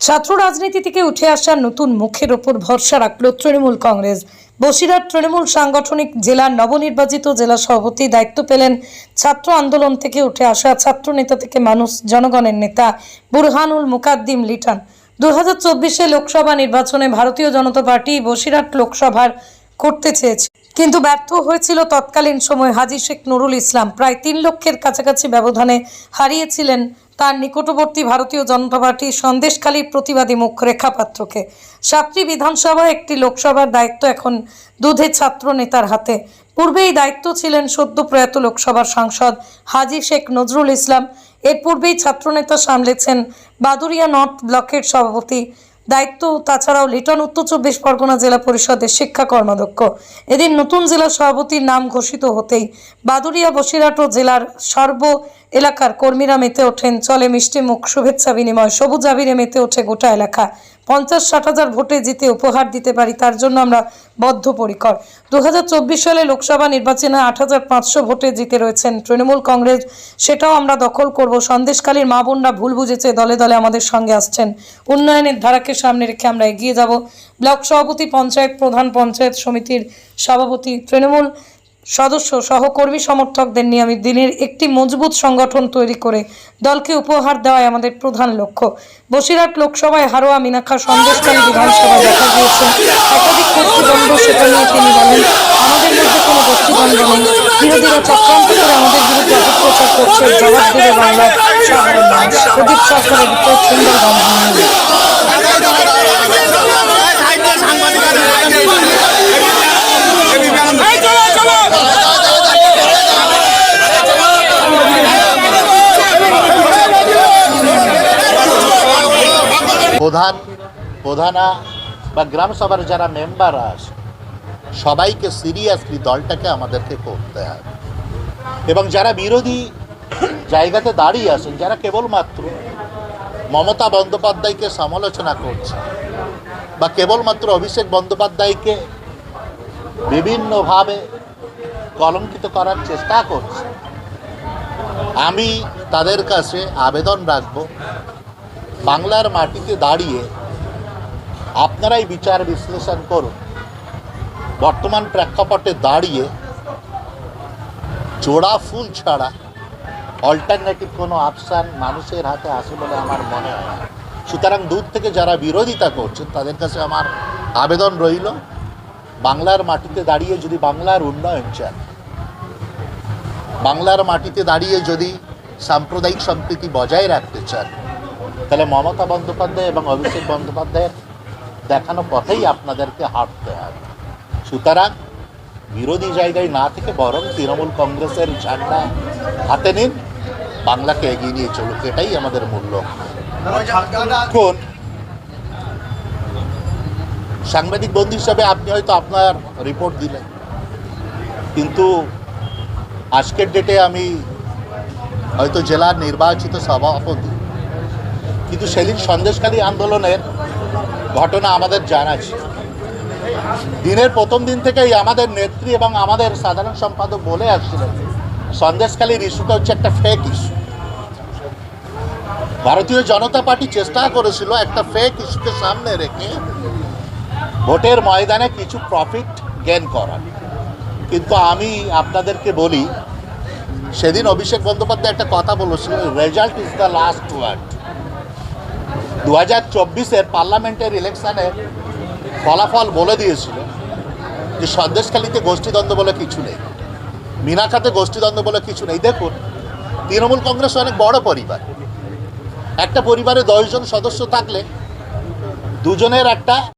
ছাত্র রাজনীতি থেকে উঠে আসা নতুন মুখের ওপর ভরসা রাখল তৃণমূল কংগ্রেস। বসিরহাট তৃণমূল সাংগঠনিক জেলার নবনির্বাচিত জেলা সভাপতি দায়িত্ব পেলেন ছাত্র আন্দোলন থেকে উঠে আসা ছাত্র নেতা থেকে মানুষ জনগণের নেতা বুরহানুল মুকাদ্দিম লিটন। দু হাজার লোকসভা নির্বাচনে ভারতীয় জনতা পার্টি বসিরহাট লোকসভার করতে চেয়েছে। কিন্তু ব্যর্থ হয়েছিল তৎকালীন সময় হাজি শেখ নুরুল ইসলাম। প্রায় তিন লক্ষের কাছাকাছি ব্যবধানে হারিয়েছিলেন তার নিকটবর্তী ভারতীয় জনতা পার্টির সন্দেশকালীর প্রতিবাদী মুখ রেখা পাত্রকে। সাতটি বিধানসভা একটি লোকসভার দায়িত্ব এখন দুধে ছাত্র নেতার হাতে। পূর্বেই দায়িত্ব ছিলেন সদ্য প্রয়াত লোকসভার সাংসদ হাজি শেখ নজরুল ইসলাম। এর পূর্বেই ছাত্রনেতা সামলেছেন বাদুরিয়া নর্থ ব্লকের সভাপতি দায়িত্ব, তাছাড়াও লিটন উত্তর চব্বিশ পরগনা জেলা পরিষদের শিক্ষা কর্মাধ্যক্ষ। এদিন নতুন জেলা সভাপতির নাম ঘোষিত হতেই বাদুরিয়া বসিরহাট জেলার সর্ব এলাকার কর্মীরা মেতে ওঠেন, চলে মিষ্টি মুখ, শুভেচ্ছা বিনিময়, সবুজ আবিরে মেতে ওঠে গোটা এলাকা। পঞ্চাশ ষাট হাজার ভোটে জিতে উপহার দিতে পারি, তার জন্য আমরা বদ্ধপরিকর। দু হাজার চব্বিশ সালে লোকসভা নির্বাচনে আট হাজার পাঁচশো ভোটে জিতে রয়েছেন তৃণমূল কংগ্রেস। সেটাও আমরা দখল করব। সন্দেশকালীর মা বোনরা ভুল বুঝেছে, দলে দলে আমাদের সঙ্গে আসছেন। উন্নয়নের ধারাকে সামনে রেখে আমরা এগিয়ে যাব। ব্লক সভাপতি পঞ্চায়েত প্রধান পঞ্চায়েত সমিতির সভাপতি তৃণমূল সদস্য সহকর্মী সমর্থকদের নিয়ে আমি দিনের একটি মজবুত সংগঠন তৈরি করে দলকে উপহার দেওয়াই আমাদের প্রধান লক্ষ্য। বসিরহাট লোকসভায় হারোয়া মিনাখা সন্দেশকারী বিধানসভা দেখা গিয়েছে। একাধিক গোষ্ঠীদ্বন্দ্ব সেটা নিয়ে তিনি বলেন, আমাদের মধ্যে কোনো গোষ্ঠীদ্বন্দ্ব নেই। বিরোধীরা চক্রান্ত করে আমাদের বিরুদ্ধে অপপ্রচার করছে। জবাব দেবে বাংলার প্রদীপ সরকারের রিপোর্ট সুন্দরবন। প্রধান, প্রধানা বা গ্রাম সভার যারা মেম্বার আছে, সবাইকে সিরিয়াসলি দলটাকে আমাদেরকে করতে হবে এবং যারা বিরোধী জায়গাতে দাঁড়িয়ে আছেন, যারা কেবলমাত্র মমতা বন্দ্যোপাধ্যায়কে সমালোচনা করছে বা কেবলমাত্র অভিষেক বন্দ্যোপাধ্যায়কে বিভিন্নভাবে কলঙ্কিত করার চেষ্টা করছে, আমি তাদের কাছে আবেদন রাখব বাংলার মাটিতে দাঁড়িয়ে আপনারাই বিচার বিশ্লেষণ করুন। বর্তমান প্রেক্ষাপটে দাঁড়িয়ে জোড়া ফুল ছাড়া অল্টারনেটিভ কোনো অপশান মানুষের হাতে আসে বলে আমার মনে হয় সুতরাং দূর থেকে যারা বিরোধিতা করছেন, তাদের কাছে আমার আবেদন রইল, বাংলার মাটিতে দাঁড়িয়ে যদি বাংলার উন্নয়ন চান, বাংলার মাটিতে দাঁড়িয়ে যদি সাম্প্রদায়িক সম্প্রীতি বজায় রাখতে চান তাহলে মমতা বন্দ্যোপাধ্যায় এবং অভিষেক বন্দ্যোপাধ্যায়ের দেখানো পথেই আপনাদেরকে হাঁটতে হবে। সুতরাং বিরোধী জায়গায় না থেকে বরং তৃণমূল কংগ্রেসের ঝান্ডা হাতে নিন, বাংলাকে এগিয়ে নিয়ে চলুক, এটাই আমাদের মূল্য কোন সাংবাদিক বন্ধু হিসাবে আপনি হয়তো আপনার রিপোর্ট দিলেন, কিন্তু আজকের ডেটে আমি হয়তো জেলার নির্বাচিত সভাপতি কিন্তু সেদিন সন্দেশকালী আন্দোলনের ঘটনা আমাদের জানা ছিল। দিনের প্রথম দিন থেকেই আমাদের নেত্রী এবং আমাদের সাধারণ সম্পাদক বলে আসছিলেন সন্দেশকালীর ইস্যুটা হচ্ছে একটা ফেক ইস্যু ভারতীয় জনতা পার্টি চেষ্টা করেছিল একটা ফেক ইস্যুকে সামনে রেখে ভোটের ময়দানে কিছু প্রফিট গেন করার। কিন্তু আমি আপনাদেরকে বলি, সেদিন অভিষেক বন্দ্যোপাধ্যায় একটা কথা বলেছিল result is the last word দু হাজার চব্বিশের পার্লামেন্টের ইলেকশানে ফলাফল বলে দিয়েছিল যে সন্দেশখালিতে গোষ্ঠীদ্বন্দ্ব বলে কিছু নেই মিনাখাতে গোষ্ঠীদ্বন্দ্ব বলে কিছু নেই। দেখুন, তৃণমূল কংগ্রেস অনেক বড় পরিবার। একটা পরিবারে দশজন সদস্য থাকলে দুজনের একটা